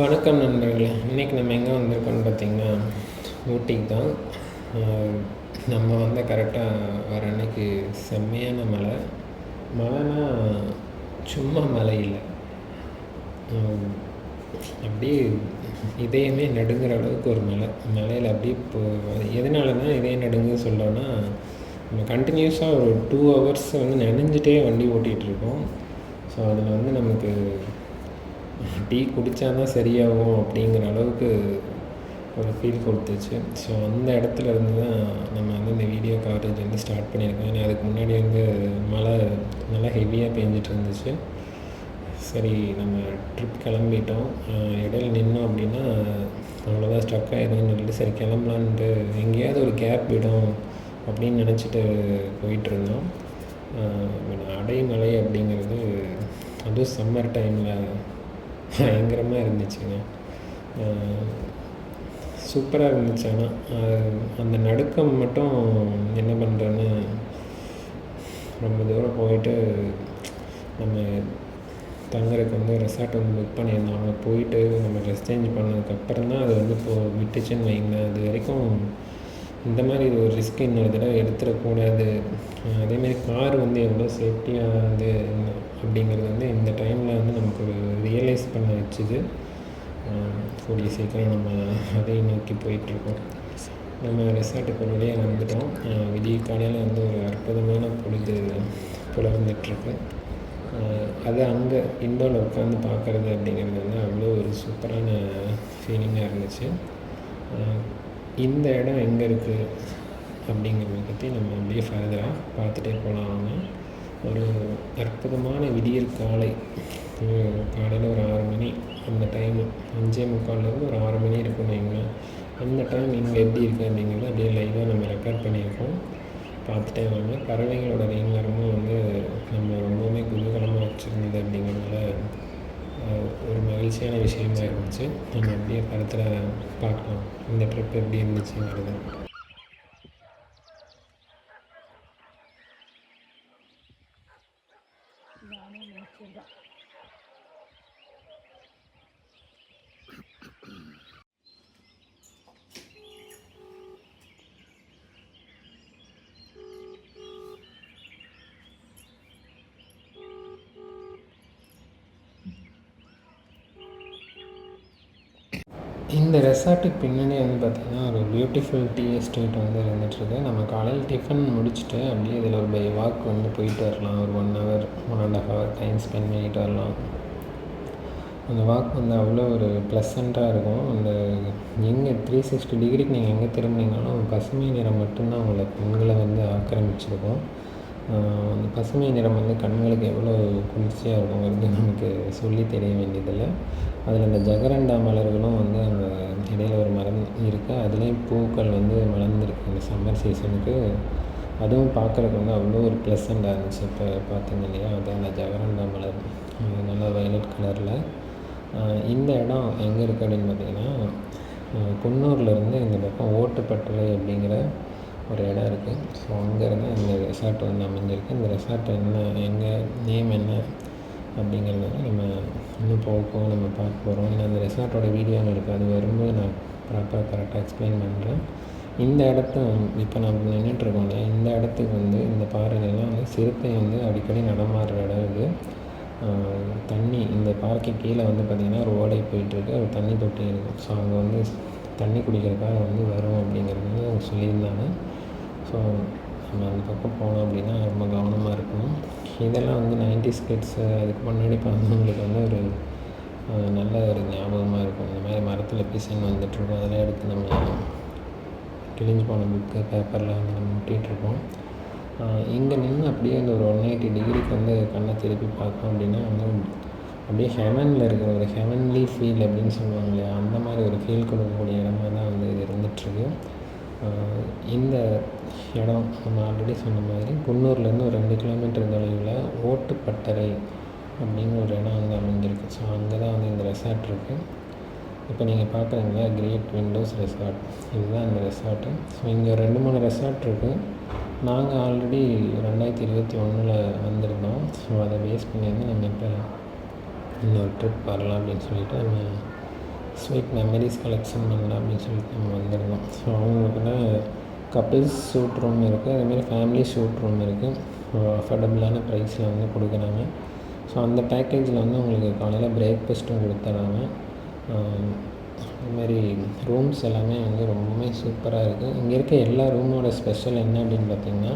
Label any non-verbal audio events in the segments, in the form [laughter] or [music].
வணக்கம் நண்பர்களே. இன்றைக்கி நம்ம எங்கே வந்திருக்கோம்னு பார்த்திங்கன்னா ஊட்டிக்கு தான். நம்ம வந்து கரெக்டாக வர அன்னைக்கு செம்மையான மலை மழைனா சும்மா மழை இல்லை. அப்படியே இதயமே நடுங்கிற அளவுக்கு ஒரு மலை மலையில் அப்படியே இப்போ தான் இதயம் நடுங்கு சொல்லோன்னா நம்ம கண்டினியூஸாக ஒரு டூ ஹவர்ஸ் வந்து நினைஞ்சிட்டே வண்டி ஓட்டிகிட்ருக்கோம் ஸோ அதில் வந்து நமக்கு டீ குடித்தா தான் சரியாகும் அப்படிங்கிற அளவுக்கு ஒரு ஃபீல் கொடுத்துச்சு. ஸோ அந்த இடத்துல இருந்து தான் நம்ம வந்து இந்த வீடியோ கவரேஜ் வந்து ஸ்டார்ட் பண்ணியிருக்கோம். ஏன்னா அதுக்கு முன்னாடி வந்து மழை நல்லா ஹெவியாக பேஞ்சிட்டு இருந்துச்சு சரி நம்ம ட்ரிப் கிளம்பிட்டோம். இடையில நின்னோம் அப்படின்னா அவ்வளோதான் ஸ்டக் ஆகிடும்னு சொல்லிட்டு சரி கிளம்பலான்ட்டு எங்கேயாவது ஒரு கேப் விடும் அப்படின்னு நினச்சிட்டு போயிட்டுருந்தோம். அடைமலை அப்படிங்கிறது அதுவும் சம்மர் டைமில் [laughs] பயங்கரமாக இருந்துச்சுங்க. சூப்பராக இருந்துச்சு. ஆனால் அந்த நடுக்கம் மட்டும் என்ன பண்ணுறேன்னு ரொம்ப தூரம் போயிட்டு நம்ம தங்குறதுக்கு வந்து ரெசார்ட் வந்து புக் பண்ணியிருந்தோம். அங்கே போயிட்டு நம்ம ட்ரெஸ் சேஞ்ச் பண்ணதுக்கப்புறம் தான் அது வந்து இப்போ விட்டுச்சுன்னு வைங்களேன். அது வரைக்கும் இந்த மாதிரி ஒரு ரிஸ்க் இன்னொரு தடவை எடுத்துடக்கூடாது. அதேமாரி கார் வந்து எவ்வளோ சேஃப்டியாக வந்து அப்படிங்கிறது வந்து இந்த டைமில் வந்து நமக்கு ஒரு ரியலைஸ் பண்ண வச்சுது. கூடிய சீக்கிரம் நம்ம அதை நோக்கி போயிட்டுருக்கோம். நம்ம ரெசார்ட்டுக்கு ஒரு வழியாக வந்துட்டோம். விடிய காலையில் வந்து ஒரு அற்புதமான பொழுது புலர்ந்துட்டுருக்கு. அது அங்கே இண்டோரில் உட்காந்து பார்க்குறது அப்படிங்கிறது வந்து அவ்வளோ ஒரு சூப்பரான ஃபீலிங்காக இருந்துச்சு. இந்த இடம் எங்கே இருக்குது அப்படிங்கிறத பற்றி நம்ம அப்படியே ஃபர்தராக பார்த்துட்டே போகலாம் அவங்க. ஒரு அற்புதமான விடியல் காலை. காலையில் ஒரு ஆறு மணி. அந்த டைமு அஞ்சே முக்கால்லேருந்து ஒரு ஆறு மணி இருக்குன்னு வைங்களேன். அந்த டைம் இங்கே எப்படி இருக்குது அப்படிங்கிறது அப்படியே லைவாக நம்ம ரெக்கார்ட் பண்ணியிருக்கோம். பார்த்துட்டே வாங்க. பறவைகளோட ரீங்காரமும் வந்து நம்ம ரொம்பவுமே குதூகலமாக வச்சுருந்தது அப்படிங்கிறதுனால ஒரு மகிழ்ச்சியான விஷயமா இருந்துச்சு. நம்ம அப்படியே படத்தில் பார்க்கலாம். இந்த ட்ரிப் எப்படி இருந்துச்சுங்கிறது. இந்த ரெசார்ட்டுக்கு பின்னாடி வந்து பார்த்திங்கன்னா ஒரு பியூட்டிஃபுல் டீ எஸ்டேட் வந்து இருந்துகிட்ருக்கு நம்ம காலையில் டிஃபன் முடிச்சுட்டு அப்படியே இதில் ஒரு பை வாக் வந்து போயிட்டு வரலாம். ஒரு one hour one and half hour time spend பண்ணிட்டு வரலாம். அந்த வாக் வந்து அவ்வளோ ஒரு ப்ளசண்ட்டாக இருக்கும். அந்த எங்கே த்ரீ சிக்ஸ்டி டிகிரிக்கு நீங்கள் எங்கே திரும்பினீங்கனாலும் பசுமை நிறம் மட்டும்தான் உங்களை பெண்களை வந்து ஆக்கிரமிச்சிருக்கும். அந்த பசுமை நிறம் வந்து கண்களுக்கு எவ்வளோ குளிர்ச்சியாக இருக்குங்கிறது நமக்கு சொல்லி தெரிய வேண்டியதில்லை. அதில் அந்த ஜகரண்டா மலர்களும் வந்து அந்த இடையில ஒரு மரம் இருக்குது அதுலேயும் பூக்கள் வந்து மலர்ந்துருக்கு இந்த சம்மர் சீசனுக்கு அதுவும் பார்க்குறதுக்கு வந்து அவ்வளோ ஒரு ப்ளசண்ட்டாக இருந்துச்சு இப்போ பார்த்தீங்க இல்லையா? அது அந்த ஜகரண்டா மலர். நல்லா வயலட் கலரில் இந்த இடம் எங்கே இருக்குது அப்படின்னு பார்த்தீங்கன்னா குன்னூர்லேருந்து இந்த பக்கம் ஓட்டுப்பட்டறை அப்படிங்கிற ஒரு இடம் இருக்குது ஸோ அங்கேருந்து இந்த ரெசார்ட் வந்து அமைஞ்சிருக்கு இந்த ரெசார்ட் என்ன எங்கே நேம் என்ன அப்படிங்கிறத நம்ம இன்னும் போக நம்ம பார்க்க போகிறோம் இல்லை அந்த ரெசார்ட்டோட வீடியோ இருக்குது அது வரும்போது நான் ப்ராப்பராக கரெக்டாக எக்ஸ்பிளைன் பண்ணுறேன் இந்த இடத்த இப்போ நம்ம நின்றுட்டுருக்கோம் இல்லையா? இந்த இடத்துக்கு வந்து இந்த பாறைகள்லாம் வந்து சிறுத்தை வந்து அடிக்கடி நடமாடுற இடம் இது. தண்ணி இந்த பாறைக்கு கீழே வந்து பார்த்திங்கன்னா ஒரு ஓடை போயிட்டுருக்கு ஒரு தண்ணி தொட்டி இருக்கும் ஸோ அங்கே வந்து தண்ணி குடிக்கிறதுக்காக வந்து வரும் அப்படிங்கிறது வந்து அவங்க சொல்லியிருந்தாங்க. ஸோ நம்ம அந்த பக்கம் போனோம் அப்படின்னா ரொம்ப கவனமாக இருக்கணும். இதெல்லாம் வந்து நைன்டிஸ் கிட்ஸு அதுக்கு முன்னாடி பார்த்தவங்களுக்கு வந்து ஒரு நல்ல ஒரு ஞாபகமாக இருக்கும். இந்த மாதிரி மரத்தில் பிசைன் வந்துட்டுருக்கோம் அதெல்லாம் எடுத்து நம்ம கிழிஞ்சு போன புக்கு பேப்பரில் வந்து நம்ம முட்டிகிட்ருக்கோம் இங்கே நின்று அப்படியே அந்த ஒரு ஒன் எயிட்டி டிகிரிக்கு வந்து கண்ணை திருப்பி பார்த்தோம் அப்படின்னா வந்து அப்படியே ஹெவனில் இருக்கிற ஒரு ஹெவன்லி ஃபீல் அப்படின்னு சொல்லுவாங்க இல்லையா? அந்த மாதிரி ஒரு ஃபீல் கொடுக்கக்கூடிய இடமா தான் வந்து இது இருந்துகிட்ருக்கு இந்த இடம் நம்ம ஆல்ரெடி சொன்ன மாதிரி குன்னூர்லேருந்து ஒரு ரெண்டு கிலோமீட்டர் தொலைவில் ஓட்டுப்பட்டறை அப்படின்னு ஒரு இடம் வந்து அமைஞ்சிருக்கு. ஸோ அங்கே தான் வந்து இந்த ரெசார்ட் இருக்குது இப்போ நீங்கள் பார்க்குறீங்களா கிரேட் விண்டோஸ் ரெசார்ட் இதுதான் இந்த ரெசார்ட்டு ஸோ இங்கே ரெண்டு மூணு ரெசார்ட் இருக்குது நாங்கள் ஆல்ரெடி ரெண்டாயிரத்தி இருபத்தி ஒன்றில் வந்திருந்தோம். ஸோ அதை பேஸ் பண்ணி வந்து நம்ம இப்போ இன்னொரு ட்ரிப் வரலாம் அப்படின்னு சொல்லிட்டு நம்ம ஸ்வீட் மெமரிஸ் கலெக்ஷன் பண்ணலாம் அப்படின்னு சொல்லிட்டு நம்ம வந்திருந்தோம். ஸோ அவங்களுக்குன்னா கப்பிள்ஸ் ஷூட் ரூம் இருக்குது அதேமாதிரி ஃபேமிலி ஷூட் ரூம் இருக்குது அஃபோர்டபுளான ப்ரைஸில் வந்து கொடுக்குறாங்க. ஸோ அந்த பேக்கேஜில் வந்து உங்களுக்கு காலையில் பிரேக்ஃபாஸ்ட்டும் கொடுத்துட்றாங்க. அதுமாரி ரூம்ஸ் எல்லாமே வந்து ரொம்பவுமே சூப்பராக இருக்குது இங்கே இருக்க எல்லா ரூமோட ஸ்பெஷல் என்ன அப்படின்னு பார்த்தீங்கன்னா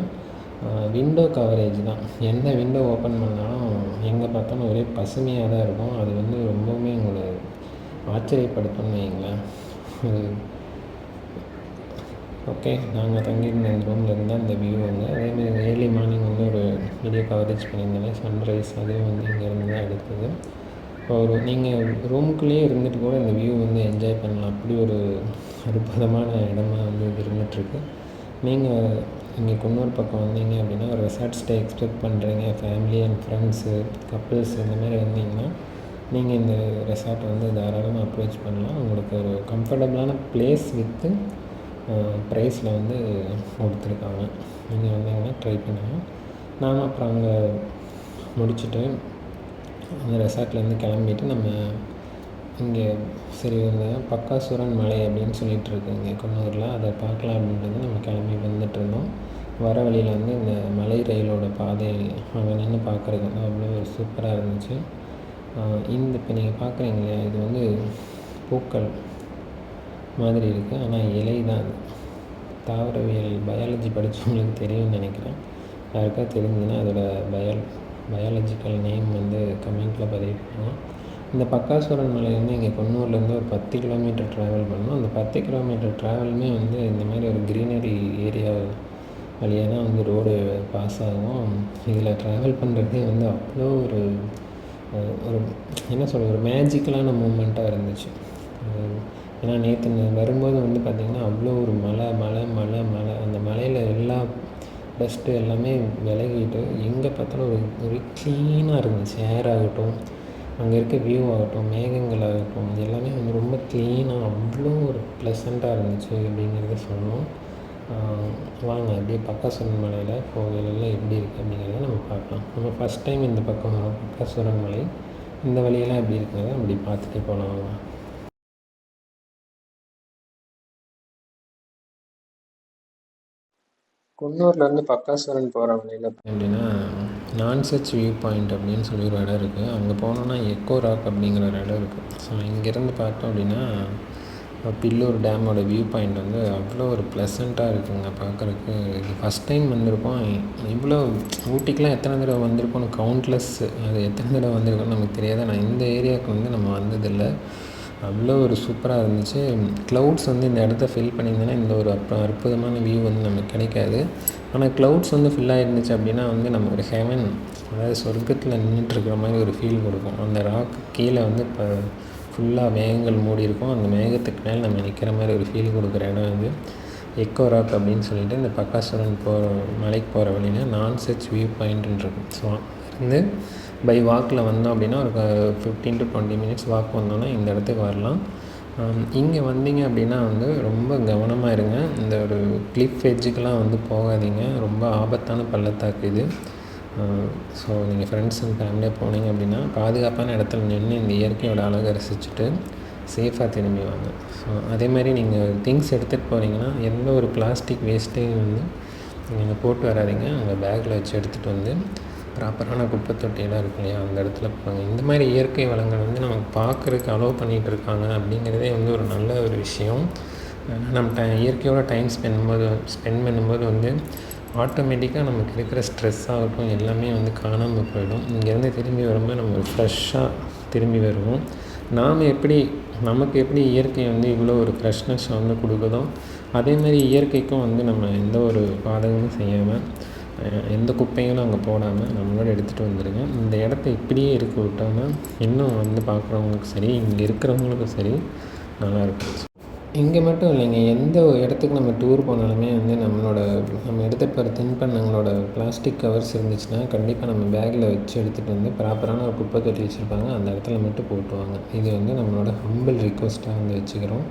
விண்டோ கவரேஜ் தான். எந்த விண்டோ ஓப்பன் பண்ணாலும் எங்கே பார்த்தாலும் ஒரே பசுமையாக தான் இருக்கும். அது வந்து ரொம்பவுமே உங்களுக்கு ஆச்சரியப்படுத்தணும் வைங்களேன் ஓகே நாங்கள் தங்கியிருந்த இந்த ரூமில் இருந்தால் அந்த வியூ வந்து அதேமாதிரி ஏர்லி மார்னிங் வந்து ஒரு வீடியோ கவரேஜ் பண்ணியிருந்தேன். சன்ரைஸ் அதே வந்து இங்கேருந்து தான் எடுத்தது. ஒரு நீங்கள் ரூமுக்குள்ளேயே இருந்துட்டு கூட இந்த வியூ வந்து என்ஜாய் பண்ணலாம். அப்படி ஒரு அற்புதமான இடமா வந்து இது இருந்துகிட்ருக்கு நீங்கள் இங்கே குன்னூர் பக்கம் வந்தீங்க அப்படின்னா ஒரு ரெசார்ட் ஸ்டே எக்ஸ்பெக்ட் பண்ணுறீங்க ஃபேமிலி அண்ட் ஃப்ரெண்ட்ஸு கப்புள்ஸ் இந்த மாதிரி வந்தீங்கன்னா நீங்கள் இந்த ரெசார்ட் வந்து தாராளமாக அப்ரோச் பண்ணலாம். உங்களுக்கு ஒரு கம்ஃபர்டபுளான ப்ளேஸ் வித்து ப்ரைஸில் வந்து கொடுத்துருக்காங்க. நீங்கள் வந்தீங்கன்னா ட்ரை பண்ணுங்கள் நாம் அப்புறம் அங்கே முடிச்சுட்டு அந்த ரெசார்ட்லேருந்து கிளம்பிட்டு நம்ம இங்கே சரி இந்த பக்காசுரன் மலை அப்படின்னு சொல்லிட்டு இருக்கு. இங்கே குன்னூரில் அதை பார்க்கலாம் அப்படின்றது நம்ம கிளம்பி வந்துட்டு இருந்தோம். வர வழியில் வந்து இந்த மலை ரயிலோட பாதை அங்கே நின்று பார்க்குறது வந்து அவ்வளோ ஒரு சூப்பராக இருந்துச்சு. இந்த இப்போ நீங்கள் பார்க்குறீங்க இல்லையா இது வந்து பூக்கள் மாதிரி இருக்குது ஆனால் இலை தான் அது. தாவரவியல் பயாலஜி படித்தவங்களுக்கு தெரியும்னு நினைக்கிறேன். யாருக்கா தெரிஞ்சுன்னா அதோட பயால் பயாலஜிக்கல் நேம் வந்து கமெண்ட்டில் பதிவு பண்ணுங்கள் இந்த பக்காசுரன் மலையிலேருந்து இங்கே கொன்னூர்லேருந்து ஒரு பத்து கிலோமீட்டர் ட்ராவல் பண்ணோம். அந்த பத்து கிலோமீட்டர் ட்ராவலுமே வந்து இந்த மாதிரி ஒரு க்ரீனரி ஏரியா வழியாக தான் வந்து ரோடு பாஸ் ஆகும். இதில் ட்ராவல் பண்ணுறதே வந்து அவ்வளோ ஒரு ஒரு என்ன சொல்கிறது ஒரு மேஜிக்கலான மூமெண்ட்டாக இருந்துச்சு. ஏன்னா நேற்று வரும்போது வந்து பார்த்திங்கன்னா அவ்வளோ ஒரு மலை மலை மலை மலை அந்த மலையில் எல்லா டஸ்ட்டு எல்லாமே விலகிட்டு எங்கே பார்த்தாலும் ஒரு ஒரு க்ளீனாக இருந்துச்சு. ஏர் ஆகட்டும் அங்கே இருக்க வியூ ஆகட்டும் மேகங்கள் ஆகட்டும் எல்லாமே வந்து ரொம்ப க்ளீனாக அவ்வளோ ஒரு ப்ளசண்ட்டாக இருந்துச்சு அப்படிங்கிறத சொன்னோம் வாங்க அப்படியே பக்காசுரன் மலையில் கோவிலெல்லாம் எப்படி இருக்குது அப்படிங்கிறத நம்ம பார்க்கலாம். நம்ம ஃபஸ்ட் டைம் இந்த பக்கம் வரோம் பக்காசுரன் மலை. இந்த வழியெல்லாம் எப்படி இருக்குங்கிறத அப்படி பார்த்துட்டே போகலாம் குன்னூர்லேருந்து பக்காசுரன் போகிற வழியில் அப்படின்னா நான்செச் வியூ பாயிண்ட் அப்படின்னு சொல்லி ஒரு இடம் இருக்குது அங்கே போனோன்னா எக்கோ ராக் அப்படிங்கிற ஒரு இடம் இருக்குது ஸோ இங்கேருந்து பார்த்தோம் அப்படின்னா பில்லூர் டேமோட வியூ பாயிண்ட் வந்து அவ்வளோ ஒரு ப்ளசண்ட்டாக இருக்குங்க பார்க்குறக்கு இது ஃபஸ்ட் டைம் வந்திருக்கோம். இவ்வளோ ஊட்டிக்கெலாம் எத்தனை தடவை வந்திருக்கோம்னு கவுண்ட்லெஸ் அது எத்தனை தடவை வந்திருக்கோன்னு நமக்கு தெரியாது. ஆனால் இந்த ஏரியாவுக்கு வந்து நம்ம வந்ததில்லை. அவ்வளோ ஒரு சூப்பராக இருந்துச்சு. க்ளவுட்ஸ் வந்து இந்த இடத்த ஃபில் பண்ணியிருந்தேன்னா இந்த ஒரு அப் அற்புதமான வியூ வந்து நமக்கு கிடைக்காது. ஆனால் க்ளவுட்ஸ் வந்து ஃபில் ஆகிருந்துச்சு அப்படின்னா வந்து நம்ம ஒரு ஹெவன் அதாவது சொர்க்கத்தில் நின்றுட்டுருக்கிற மாதிரி ஒரு ஃபீல் கொடுக்கும். அந்த ராக்கு கீழே வந்து இப்போ ஃபுல்லாக மேகங்கள் மூடி இருக்கும் அந்த மேகத்துக்கு மேலே நம்ம நிற்கிற மாதிரி ஒரு ஃபீல் கொடுக்குற இடம் வந்து எக்கோ ராக் அப்படின்னு சொல்லிட்டு இந்த பக்காசுரன் போகிற மலைக்கு போகிற வழியில் நான் செச் வியூ பாயிண்ட்டுன்னு இருக்கும். ஸோ வந்து பை வாக்கில் வந்தோம் அப்படின்னா ஒரு fifteen to twenty minutes walk வந்தோன்னா இந்த இடத்துக்கு வரலாம். இங்கே வந்தீங்க அப்படின்னா வந்து ரொம்ப கவனமாக இருங்க. இந்த ஒரு கிளிப் எஜ்ஜுக்கெலாம் வந்து போகாதீங்க. ரொம்ப ஆபத்தான பள்ளத்தாக்கு இது. ஸோ நீங்கள் ஃப்ரெண்ட்ஸ் அண்ட் ஃபேமிலியாக போனீங்க அப்படின்னா பாதுகாப்பான இடத்துல நின்று இந்த இயற்கையோட அழகை ரசிச்சுட்டு சேஃபாக திரும்பி வாங்க. ஸோ அதே மாதிரி நீங்கள் திங்ஸ் எடுத்துகிட்டு போகிறீங்கன்னா எந்த ஒரு பிளாஸ்டிக் வேஸ்ட்டையும் வந்து நீங்கள் போட்டு வராதிங்க. உங்கள் பேக்கில் வச்சு எடுத்துகிட்டு வந்து ப்ராப்பரான குப்பை தொட்டியெல்லாம் இருக்கு இல்லையா அந்த இடத்துல போங்க இந்த மாதிரி இயற்கை வளங்கள் வந்து நமக்கு பார்க்குறதுக்கு அலோவ் பண்ணிகிட்டு இருக்காங்க அப்படிங்கிறதே வந்து ஒரு நல்ல ஒரு விஷயம். நம்ம ட இயற்கையோட டைம் ஸ்பெண்ட் பண்ணும்போது ஸ்பெண்ட் பண்ணும்போது வந்து ஆட்டோமேட்டிக்காக நமக்கு இருக்கிற ஸ்ட்ரெஸ் ஆகட்டும் எல்லாமே வந்து காணாமல் போயிடும். இங்கேருந்து திரும்பி வரும்போது நம்ம ஃப்ரெஷ்ஷாக திரும்பி வருவோம். நாம் எப்படி நமக்கு எப்படி இயற்கை வந்து இவ்வளோ ஒரு ஃப்ரெஷ்னஸ் வந்து கொடுக்குதோ அதே மாதிரி இயற்கைக்கும் வந்து நம்ம எந்த ஒரு பாதகமும் செய்யாமல் எந்த குப்பையும் அங்கே போடாமல் நம்மளோட எடுத்துகிட்டு வந்துடுங்க இந்த இடத்த இப்படியே இருக்க விட்டாமல் இன்னும் வந்து பார்க்குறவங்களுக்கும் சரி இங்கே இருக்கிறவங்களுக்கும் சரி நல்லாயிருக்கும் இங்கே மட்டும் இல்லைங்க. எந்த இடத்துக்கு நம்ம டூர் போனாலுமே வந்து நம்மளோட நம்ம எடுத்துகிட்டு போகிற தின்பண்டங்களோட பிளாஸ்டிக் கவர்ஸ் இருந்துச்சுன்னா கண்டிப்பாக நம்ம பேக்கில் வச்சு எடுத்துகிட்டு வந்து ப்ராப்பரான ஒரு குப்பை தொட்டி வச்சுருப்பாங்க. அந்த இடத்துல மட்டும் போட்டுவாங்க. இது வந்து நம்மளோட ஹம்பிள் ரிக்வஸ்ட்டாக வந்து வச்சுக்கிறோம்.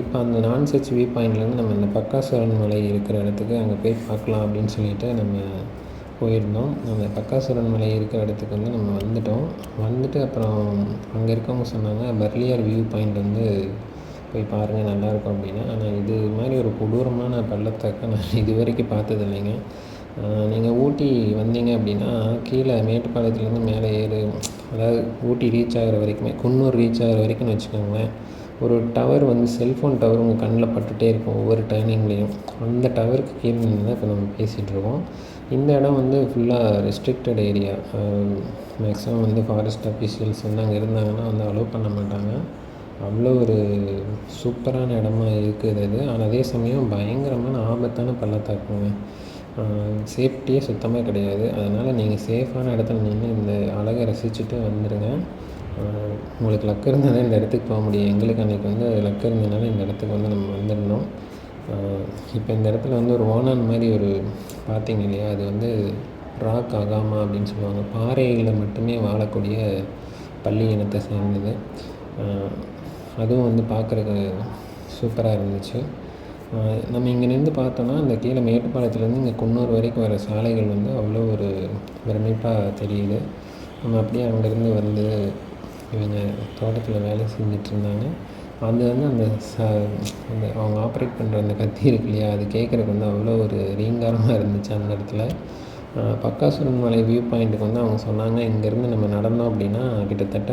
இப்போ அந்த நான் சர்ச் வியூ பாயிண்ட்லேருந்து நம்ம இந்த பக்காசுரன் மலை இருக்கிற இடத்துக்கு அங்கே போய் பார்க்கலாம் அப்படின்னு சொல்லிட்டு நம்ம போயிருந்தோம். அந்த பக்காசுரன் மலை இருக்கிற இடத்துக்கு வந்து நம்ம வந்துட்டோம். வந்துட்டு அப்புறம் அங்கே இருக்கவங்க சொன்னாங்க பர்லியார் வியூ பாயிண்ட் வந்து போய் பாருங்கள் நல்லாயிருக்கும் அப்படின்னா. ஆனால் இது மாதிரி ஒரு கொடூரமான பள்ளத்தாக்கை [laughs] நான் இது வரைக்கும் பார்த்தது இல்லைங்க. நீங்கள் ஊட்டி வந்தீங்க அப்படின்னா கீழே மேட்டுப்பாளையத்துலேருந்து மேலே ஏறு அதாவது ஊட்டி ரீச் ஆகிற வரைக்குமே குன்னூர் ரீச் ஆகிற வரைக்கும்னு வச்சுக்கோங்களேன் ஒரு டவர் வந்து செல்ஃபோன் டவர் உங்கள் கண்ணில் பட்டுகிட்டே இருக்கும் ஒவ்வொரு டேர்னிங்லேயும் அந்த டவருக்கு கீழே நின்று தான் இப்போ நம்ம பேசிகிட்டு இருக்கோம். இந்த இடம் வந்து ஃபுல்லாக ரெஸ்ட்ரிக்டட் ஏரியா மேக்ஸிமம் வந்து ஃபாரஸ்ட் அஃபீஷியல்ஸ் வந்து அங்கே இருந்தாங்கன்னா வந்து அலோவ் பண்ண மாட்டாங்க. அவ்வளோ ஒரு சூப்பரான இடமா இருக்குது அது ஆனால் அதே சமயம் பயங்கரமான ஆபத்தான பள்ளத்தாக்குங்க. சேஃப்டியே சுத்தமாக கிடையாது. அதனால் நீங்கள் சேஃபான இடத்துல நின்று இந்த அழகை ரசிச்சுட்டு வந்துடுங்க உங்களுக்கு லக் இருந்தால் தான் இந்த இடத்துக்கு போக முடியும். எங்களுக்கு அன்றைக்கி வந்து லக் இருந்ததுனால இந்த இடத்துக்கு வந்து நம்ம வந்துடணும். இப்போ இந்த இடத்துல வந்து ஒரு ஓனான் மாதிரி ஒரு பார்த்தீங்க இல்லையா? அது வந்து ராக் அகாமா அப்படின்னு சொல்லுவாங்க. பாறைகளில் மட்டுமே வாழக்கூடிய பள்ளி இனத்தை சேர்ந்தது. அதுவும் வந்து பார்க்குறக்கு சூப்பராக இருந்துச்சு. நம்ம இங்கே நின்று பார்த்தோன்னா அந்த கீழே மேட்டுப்பாளையத்துலேருந்து இங்கே குன்னூர் வரைக்கும் வர சாலைகள் வந்து அவ்வளோ ஒரு பிரமிப்பாக தெரியுது. நம்ம அப்படியே அங்கேருந்து வந்து இவங்க தோட்டத்தில் வேலை செஞ்சிட்ருந்தாங்க அது வந்து அந்த ச அந்த அவங்க ஆப்ரேட் பண்ணுற அந்த கத்தி இருக்கு இல்லையா அது கேட்குறக்கு வந்து அவ்வளோ ஒரு ரீங்காரமாக இருந்துச்சு அந்த இடத்துல. பக்காசுரன் மலை வியூ பாயிண்ட்டுக்கு வந்து அவங்க சொன்னாங்க இங்கேருந்து நம்ம நடந்தோம் அப்படின்னா கிட்டத்தட்ட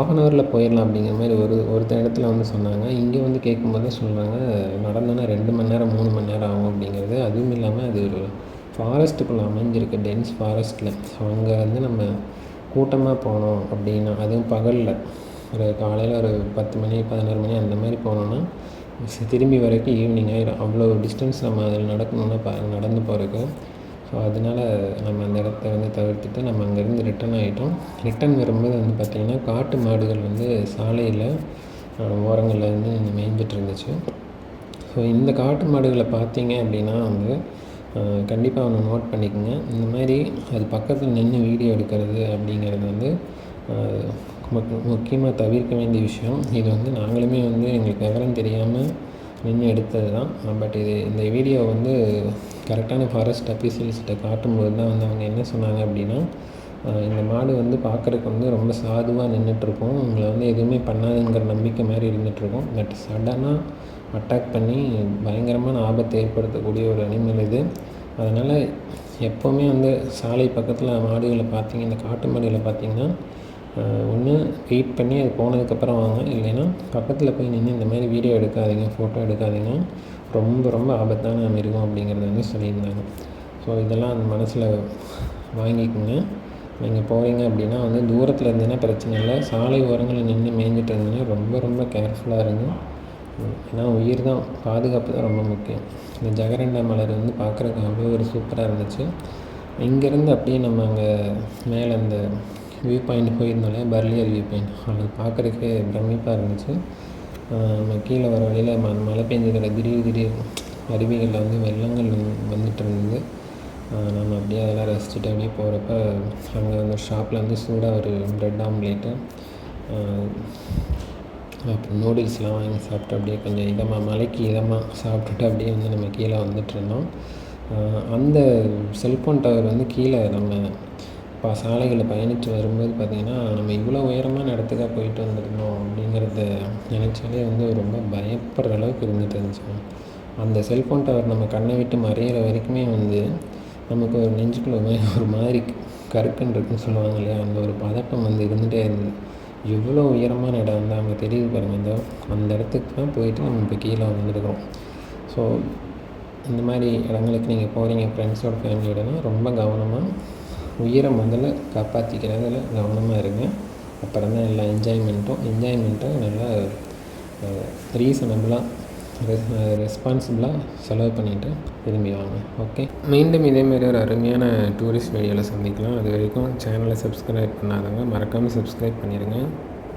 ஆஃப் அன் ஹவரில் போயிடலாம் அப்படிங்கிற மாதிரி ஒரு ஒருத்த இடத்துல வந்து சொன்னாங்க. இங்கே வந்து கேட்கும்போது சொல்கிறாங்க நடந்தோன்னா ரெண்டு மணி நேரம் மூணு மணி நேரம் ஆகும் அப்படிங்கிறது. அதுவும் இல்லாமல் அது ஒரு ஃபாரஸ்ட்டுக்குள்ளே அமைஞ்சிருக்கு டென்ஸ் ஃபாரஸ்ட்டில் ஸோ அங்கே வந்து நம்ம கூட்டமாக போனோம் அப்படின்னா அதுவும் பகலில். ஒரு காலையில் ஒரு பத்து மணி பதினோரு மணி அந்த மாதிரி போனோன்னா திரும்பி வரைக்கும் ஈவினிங் ஆகிடும் அவ்வளோ டிஸ்டன்ஸ் நம்ம அதில் நடக்கணுன்னா ப நடந்து போகிறதுக்கு ஸோ அதனால் நம்ம அந்த இடத்த வந்து தவிர்த்துட்டு நம்ம அங்கேருந்து ரிட்டன் ஆகிட்டோம் ரிட்டன் வரும்போது வந்து பார்த்திங்கன்னா காட்டு மாடுகள் வந்து சாலையில் ஓரங்களில் வந்து மேய்ஞ்சிட்டு இருந்துச்சு ஸோ இந்த காட்டு மாடுகளை பார்த்தீங்க அப்படின்னா வந்து கண்டிப்பாக ஒன்று நோட் பண்ணிக்கோங்க. இந்த மாதிரி அது பக்கத்தில் நின்று வீடியோ எடுக்கிறது அப்படிங்கிறது வந்து முக்கியமாக தவிர்க்க வேண்டிய விஷயம். இது வந்து நாங்களுமே வந்து எங்களுக்கு விவரம் தெரியாமல் நின்று எடுத்தது தான் பட் இது இந்த வீடியோ வந்து கரெக்டான ஃபாரஸ்ட் அஃபீஷியல்ஸ்கிட்ட காட்டும்போது தான் வந்து அவங்க என்ன சொன்னாங்க அப்படின்னா இந்த மாடு வந்து பார்க்குறக்கு வந்து ரொம்ப சாதுவாக நின்றுட்டுருக்கும் உங்களை வந்து எதுவுமே பண்ணாதுங்கிற நம்பிக்கை மாதிரி இருந்துகிட்ருக்கும் பட் சடனாக அட்டாக் பண்ணி பயங்கரமான ஆபத்தை ஏற்படுத்தக்கூடிய ஒரு அனிமல் இது. அதனால் எப்போவுமே வந்து சாலை பக்கத்தில் மாடுகளை பார்த்தீங்க இந்த காட்டு மாடுகளை பார்த்தீங்கன்னா ஒன்று வெயிட் பண்ணி அது போனதுக்கப்புறம் வாங்க. இல்லைன்னா பக்கத்தில் போய் நின்று இந்த மாதிரி வீடியோ எடுக்காதீங்க ஃபோட்டோ எடுக்காதீங்க. ரொம்ப ரொம்ப ஆபத்தான மிருகம் அப்படிங்கிறத வந்து சொல்லியிருந்தாங்க. ஸோ இதெல்லாம் அந்த மனசில் வாங்கிக்கோங்க. நீங்கள் போகிறீங்க அப்படின்னா வந்து தூரத்தில் இருந்தீங்கன்னா பிரச்சனை இல்லை. சாலை ஓரங்களில் நின்று மேய்ஞ்சிட்டு இருந்தீங்கன்னா ரொம்ப ரொம்ப கேர்ஃபுல்லாக இருங்க. ஏன்னா உயிர் தான் பாதுகாப்பு தான் ரொம்ப முக்கியம். இந்த ஜகரண்ட மலர் வந்து பார்க்குறதுக்கு அவ்வளோ ஒரு சூப்பராக இருந்துச்சு. இங்கேருந்து அப்படியே நம்ம அங்கே மேலே அந்த வியூ பாயிண்ட் போயிருந்தோம்ல பர்லியர் வியூ பாயிண்ட் அது பார்க்குறதுக்கே பிரமிப்பாக இருந்துச்சு. நம்ம கீழே வர வழியில் ம மழை பெஞ்சதில் திடீர் திடீர் அருவிகளில் வந்து வெள்ளங்கள் வந்துட்டு இருந்தது. நம்ம அப்படியே அதெல்லாம் ரசிச்சுட்டு அப்படியே போகிறப்ப அங்கே அந்த ஷாப்பில் வந்து சூடாக ஒரு ப்ரெட் ஆம்லேட்டு அப்புறம் நூடுல்ஸ்லாம் வாங்கி சாப்பிட்டு அப்படியே கொஞ்சம் இதமாக மலைக்கு இதமாக சாப்பிட்டுட்டு அப்படியே வந்து நம்ம கீழே வந்துட்டுருந்தோம் அந்த செல்ஃபோன் டவர் வந்து கீழே நம்ம இப்போ சாலைகளில் பயணித்து வரும்போது பார்த்திங்கன்னா நம்ம இவ்வளோ உயரமான இடத்துக்கா போயிட்டு வந்துருந்தோம் அப்படிங்கிறத நினச்சாலே வந்து ரொம்ப பயப்படுற அளவுக்கு இருந்துட்டு இருந்துச்சு. அந்த செல்ஃபோன் டவர் நம்ம கண்ணை விட்டு மறையிற வரைக்குமே வந்து நமக்கு ஒரு நெஞ்சுக்குள்ள ஒரு மாதிரி கருக்குன்னு இருக்குன்னு சொல்லுவாங்க இல்லையா? அந்த ஒரு பதட்டம் வந்து இருந்துகிட்டே இருந்தது. எவ்வளோ உயரமான இடம் வந்து அங்கே தெரியுது பாருங்கள் இந்த அந்த இடத்துக்கு தான் போயிட்டு நம்ம இப்போ கீழே வந்துருக்கிறோம். ஸோ இந்த மாதிரி இடங்களுக்கு நீங்கள் போகிறீங்க ஃப்ரெண்ட்ஸோட ஃபேமிலியோடனா ரொம்ப கவனமாக உயிரை முதல்ல காப்பாற்றிக்கிறதுல கவனமாக இருங்க. அப்புறம் தான் எல்லா என்ஜாய்மெண்ட்டும் என்ஜாய்மெண்ட்டை நல்லா ரீசனபிளாக ரெஸ்பான்சிபிளாக செலவு பண்ணிவிட்டு திரும்பி வாங்க. ஓகே மீண்டும் இதேமாரி ஒரு அருமையான டூரிஸ்ட் வீடியோவில் சந்திக்கலாம். அது வரைக்கும் சேனலை சப்ஸ்கிரைப் பண்ணாதவங்க மறக்காமல் சப்ஸ்கிரைப் பண்ணிடுங்க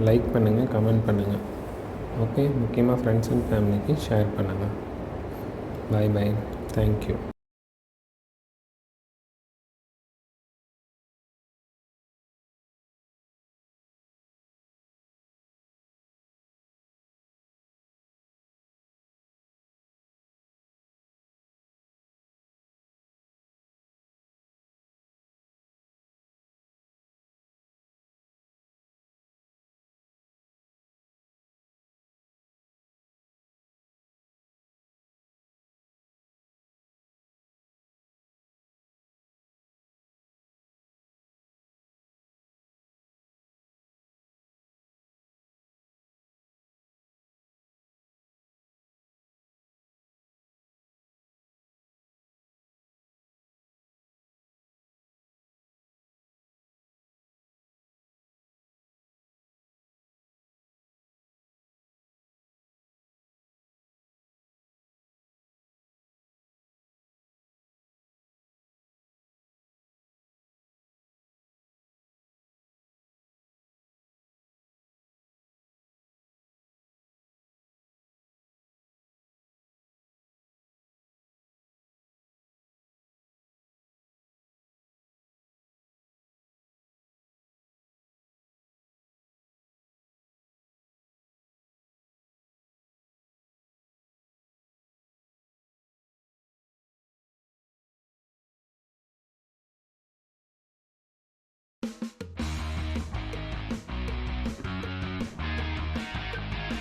லைக் பண்ணுங்கள் கமெண்ட் பண்ணுங்கள் ஓகே முக்கியமாக ஃப்ரெண்ட்ஸ் அண்ட் ஃபேமிலிக்கு ஷேர் பண்ணுங்கள் பாய் பாய் தேங்க்யூ